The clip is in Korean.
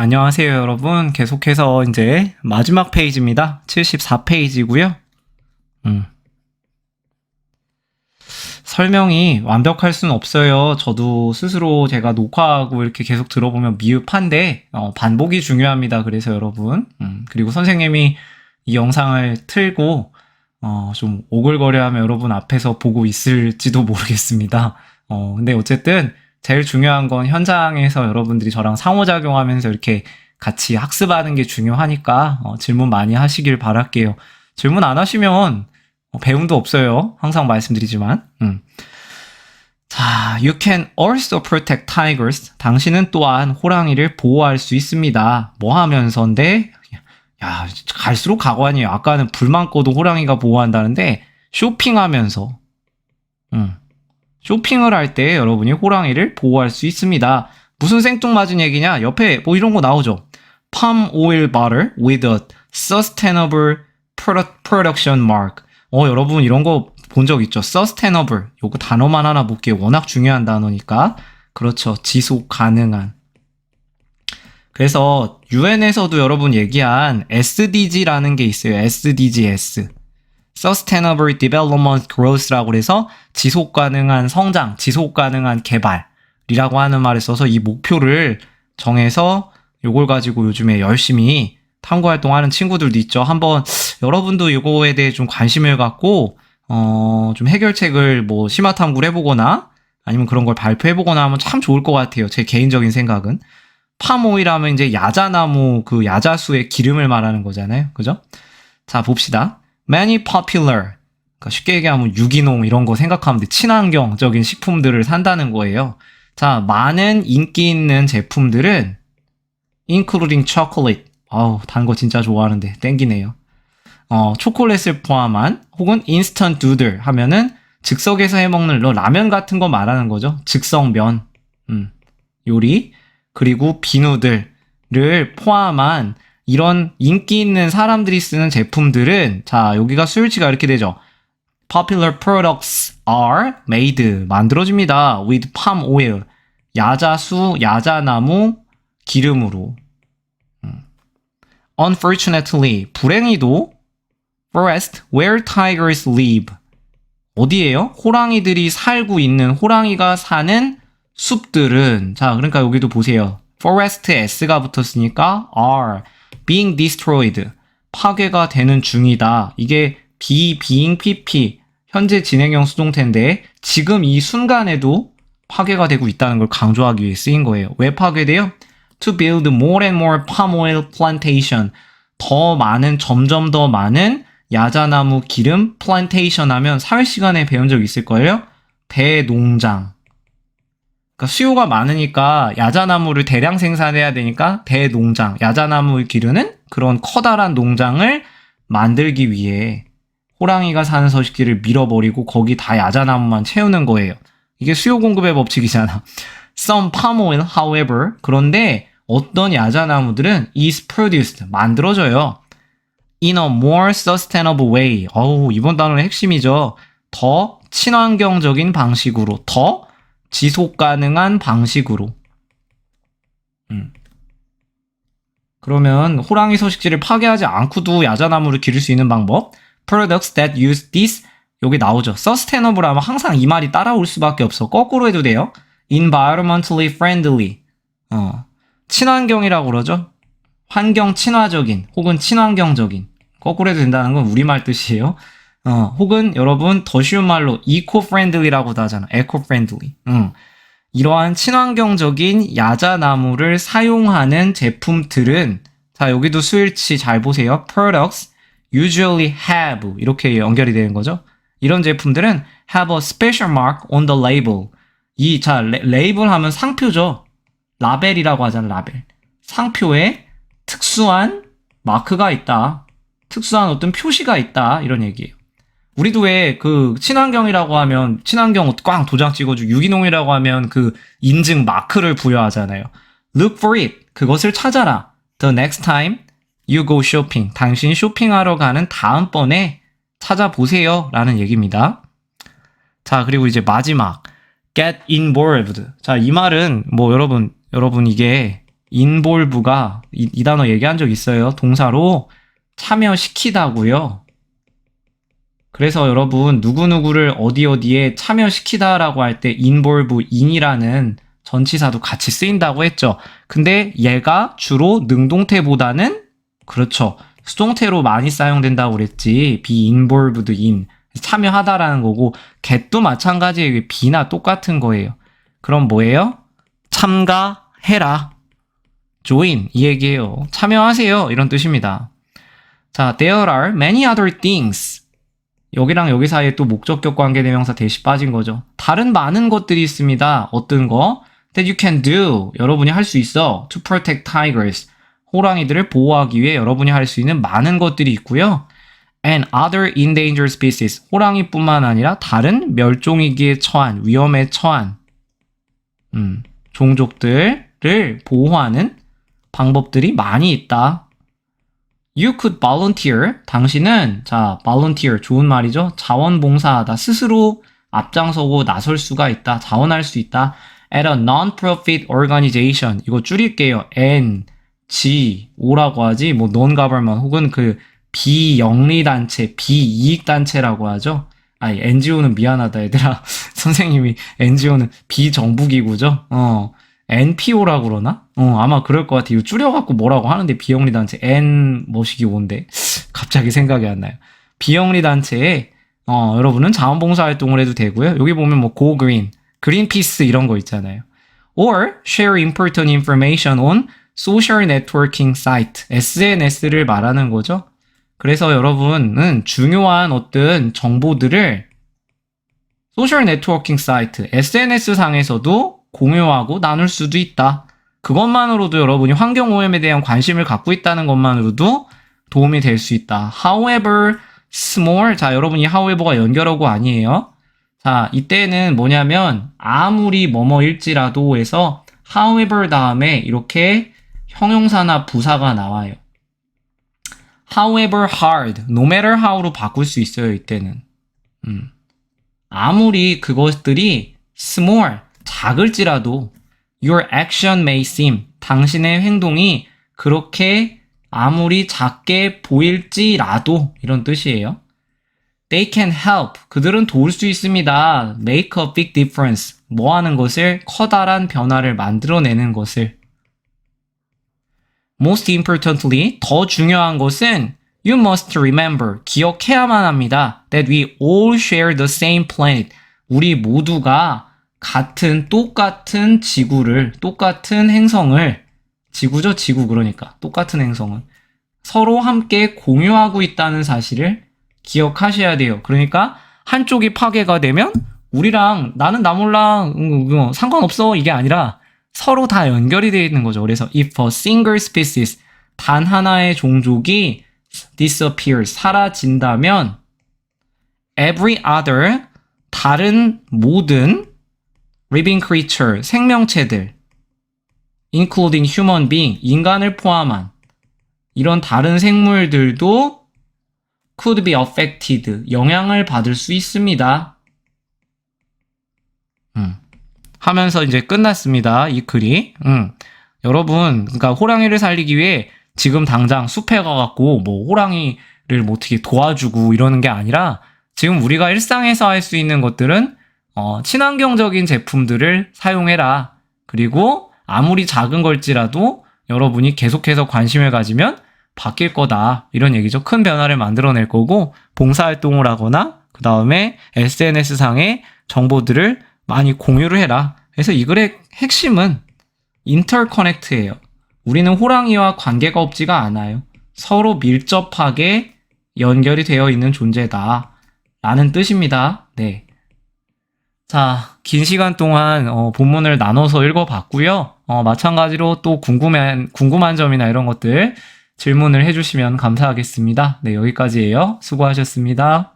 안녕하세요, 여러분. 계속해서 이제 마지막 페이지입니다. 74페이지고요. 음. 설명이 완벽할 수는 없어요. 저도 스스로 제가 녹화하고 이렇게 계속 들어보면 미흡한데 어, 반복이 중요합니다. 그래서 여러분 음, 그리고 선생님이 이 영상을 틀고 어, 좀 오글거려하면 여러분 앞에서 보고 있을지도 모르겠습니다. 어, 근데 어쨌든 제일 중요한 건 현장에서 여러분들이 저랑 상호작용하면서 이렇게 같이 학습하는 게 중요하니까 어, 질문 많이 하시길 바랄게요. 질문 안 하시면 어, 배움도 없어요. 항상 말씀드리지만. 음. 자, you can also protect tigers. 당신은 또한 호랑이를 보호할 수 있습니다. 뭐 하면서인데? 야, 갈수록 가관이에요. 아까는 불만 꺼도 호랑이가 보호한다는데 쇼핑하면서. 음. 쇼핑을 할 때 여러분이 호랑이를 보호할 수 있습니다. 무슨 생뚱맞은 얘기냐? 옆에 뭐 이런 거 나오죠. Palm oil butter with a sustainable produ- production mark. 어, 여러분 이런 거 본 적 있죠? sustainable. 요거 단어만 하나 볼게요. 워낙 중요한 단어니까. 그렇죠. 지속 가능한. 그래서 유엔에서도 여러분 얘기한 SDG라는 게 있어요. SDGs. Sustainable Development Growth라고 해서 지속 가능한 성장, 지속 가능한 개발이라고 하는 말을 써서 이 목표를 정해서 요걸 가지고 요즘에 열심히 탐구 활동하는 친구들도 있죠. 한번 여러분도 이거에 대해 좀 관심을 갖고 어, 좀 해결책을 뭐 심화 탐구를 해보거나 아니면 그런 걸 발표해보거나 하면 참 좋을 것 같아요. 제 개인적인 생각은. 하면 이제 야자나무 그 야자수의 기름을 말하는 거잖아요. 그죠? 자, 봅시다. Many popular. 그러니까 쉽게 얘기하면 유기농 이런 거 생각하면 돼. 친환경적인 식품들을 산다는 거예요. 자, 많은 인기 있는 제품들은 including chocolate. 아우, 단 거 진짜 좋아하는데 땡기네요. 어, 초콜릿을 포함한 혹은 instant noodle 하면은 즉석에서 해먹는 러- 라면 같은 거 말하는 거죠. 즉석면, 음, 요리 그리고 비누들을 포함한 이런 인기 있는 사람들이 쓰는 제품들은 자 여기가 수요치가 이렇게 되죠. Popular products are made 만들어집니다. with palm oil 야자수 야자나무 기름으로. 음. Unfortunately 불행히도 forest where tigers live 어디에요? 호랑이들이 살고 있는 호랑이가 사는 숲들은 자 그러니까 여기도 보세요. forest s가 붙었으니까 are being destroyed 파괴가 되는 중이다. 이게 be, being, pp 현재 진행형 수동태인데 지금 이 순간에도 파괴가 되고 있다는 걸 강조하기 위해 쓰인 거예요. 왜 파괴돼요? To build more and more palm oil plantation. 더 많은 점점 더 많은 야자나무 기름 플란테이션 하면 사회 시간에 배운 적 있을 거예요. 대농장. 그러니까 수요가 많으니까 야자나무를 대량 생산해야 되니까 대농장, 야자나무 기르는 그런 커다란 농장을 만들기 위해 호랑이가 사는 서식지를 밀어버리고 거기 다 야자나무만 채우는 거예요. 이게 수요 공급의 법칙이잖아. Some palm oil, however, 그런데 어떤 야자나무들은 is produced, 만들어져요. In a more sustainable way. 어우, 이번 단어는 핵심이죠. 더 친환경적인 방식으로, 더 지속 가능한 방식으로. 음. 그러면 호랑이 서식지를 파괴하지 않고도 야자나무를 기를 수 있는 방법. Products that use this 여기 나오죠. Sustainable 하면 항상 이 말이 따라올 수밖에 없어. 거꾸로 해도 돼요. Environmentally friendly. 어. 친환경이라고 그러죠. 환경 친화적인 혹은 친환경적인. 거꾸로 해도 된다는 건 우리말 뜻이에요. 어, 혹은 여러분 더 쉬운 말로 eco-friendly라고도 하잖아. eco-friendly. 응. 이러한 친환경적인 야자나무를 사용하는 제품들은 자 여기도 수일치 잘 보세요. products usually have 이렇게 연결이 되는 거죠. 이런 제품들은 have a special mark on the label. 이 자 레이블 하면 상표죠. 라벨이라고 하잖아. 라벨. 상표에 특수한 마크가 있다. 특수한 어떤 표시가 있다. 이런 얘기예요. 우리도 왜 그 친환경이라고 하면 친환경 꽝 도장 찍어주고 유기농이라고 하면 그 인증 마크를 부여하잖아요. Look for it. 그것을 찾아라. The next time you go shopping. 당신 쇼핑하러 가는 다음번에 찾아보세요. 라는 얘기입니다. 자, 그리고 이제 마지막. get involved. 자, 이 말은 뭐 여러분, 여러분 이게 involve가 이, 이 단어 얘기한 적 있어요. 동사로 참여시키다고요. 그래서 여러분 누구누구를 어디 어디에 참여시키다라고 할 때 involve in이라는 전치사도 같이 쓰인다고 했죠. 근데 얘가 주로 능동태보다는 그렇죠. 수동태로 많이 사용된다고 그랬지. be involved in 참여하다라는 거고 get도 마찬가지예요. be나 똑같은 거예요. 그럼 뭐예요? 참가해라. join 이 얘기예요. 참여하세요. 이런 뜻입니다. 자, there are many other things. 여기랑 여기 사이에 또 목적격 관계대명사 대시 빠진 거죠. 다른 많은 것들이 있습니다. 어떤 거? That you can do. 여러분이 할 수 있어. To protect tigers. 호랑이들을 보호하기 위해 여러분이 할 수 있는 많은 것들이 있고요. And other endangered species. 호랑이뿐만 아니라 다른 멸종위기에 처한, 위험에 처한 음, 종족들을 보호하는 방법들이 많이 있다. You could volunteer. 당신은 자, volunteer 좋은 말이죠. 자원봉사하다. 스스로 앞장서고 나설 수가 있다. 자원할 수 있다. At a non-profit organization. 이거 줄일게요. N, G, O라고 하지. 뭐 non-government 혹은 그 비영리 단체, 비이익 단체라고 하죠. 아니, NGO는 미안하다, 얘들아. 선생님이 NGO는 비정부 기구죠. 어. NPO라고 그러나? 어, 아마 그럴 것 같아요. 줄여갖고 뭐라고 하는데, 비영리 단체. N 뭐시기 온데. 갑자기 생각이 안 나요. 비영리 단체에, 어, 여러분은 자원봉사 활동을 해도 되고요. 여기 보면 뭐, Green, Greenpeace 이런 거 있잖아요. Or share important information on social networking site. SNS를 말하는 거죠. 그래서 여러분은 중요한 어떤 정보들을 소셜 네트워킹 사이트, SNS 상에서도 공유하고 나눌 수도 있다. 그것만으로도 여러분이 환경 오염에 대한 관심을 갖고 있다는 것만으로도 도움이 될 수 있다. However small. 자, 여러분 이 however가 연결어고 아니에요. 자, 이때는 뭐냐면 아무리 뭐뭐일지라도 해서 however 다음에 이렇게 형용사나 부사가 나와요. however hard, no matter how로 바꿀 수 있어요, 이때는. 음. 아무리 그것들이 small, 작을지라도 your action may seem, 당신의 행동이 그렇게 아무리 작게 보일지라도 이런 뜻이에요. They can help. 그들은 도울 수 있습니다. Make a big difference. 뭐 하는 것을 커다란 변화를 만들어내는 것을. Most importantly, 더 중요한 것은 You must remember, 기억해야만 합니다. That we all share the same planet. 우리 모두가 같은, 똑같은 지구를, 똑같은 행성을, 지구죠? 지구 그러니까. 똑같은 행성은. 서로 함께 공유하고 있다는 사실을 기억하셔야 돼요. 그러니까 한쪽이 파괴가 되면 우리랑 나는 나 몰라 음, 음, 상관없어 이게 아니라 서로 다 연결이 되어 있는 거죠. 그래서 if a single species 단 하나의 종족이 disappears 사라진다면 every other 다른 모든 living creature 생명체들 including human being 인간을 포함한 이런 다른 생물들도 could be affected 영향을 받을 수 있습니다. 음. 하면서 이제 끝났습니다. 이 글이. 음. 여러분, 그러니까 호랑이를 살리기 위해 지금 당장 숲에 가갖고 뭐 호랑이를 뭐 어떻게 도와주고 이러는 게 아니라 지금 우리가 일상에서 할 수 있는 것들은 어, 친환경적인 제품들을 사용해라. 그리고 아무리 작은 걸지라도 여러분이 계속해서 관심을 가지면 바뀔 거다. 이런 얘기죠. 큰 변화를 만들어낼 거고 봉사활동을 하거나 그 다음에 SNS상의 정보들을 많이 공유를 해라. 그래서 이 글의 핵심은 인터커넥트예요. 우리는 호랑이와 관계가 없지가 않아요. 서로 밀접하게 연결이 되어 있는 존재다. 라는 뜻입니다. 네. 자, 긴 시간 동안 어, 본문을 나눠서 읽어봤고요. 어, 마찬가지로 또 궁금한, 궁금한 점이나 이런 것들 질문을 해주시면 감사하겠습니다. 네, 여기까지예요. 수고하셨습니다.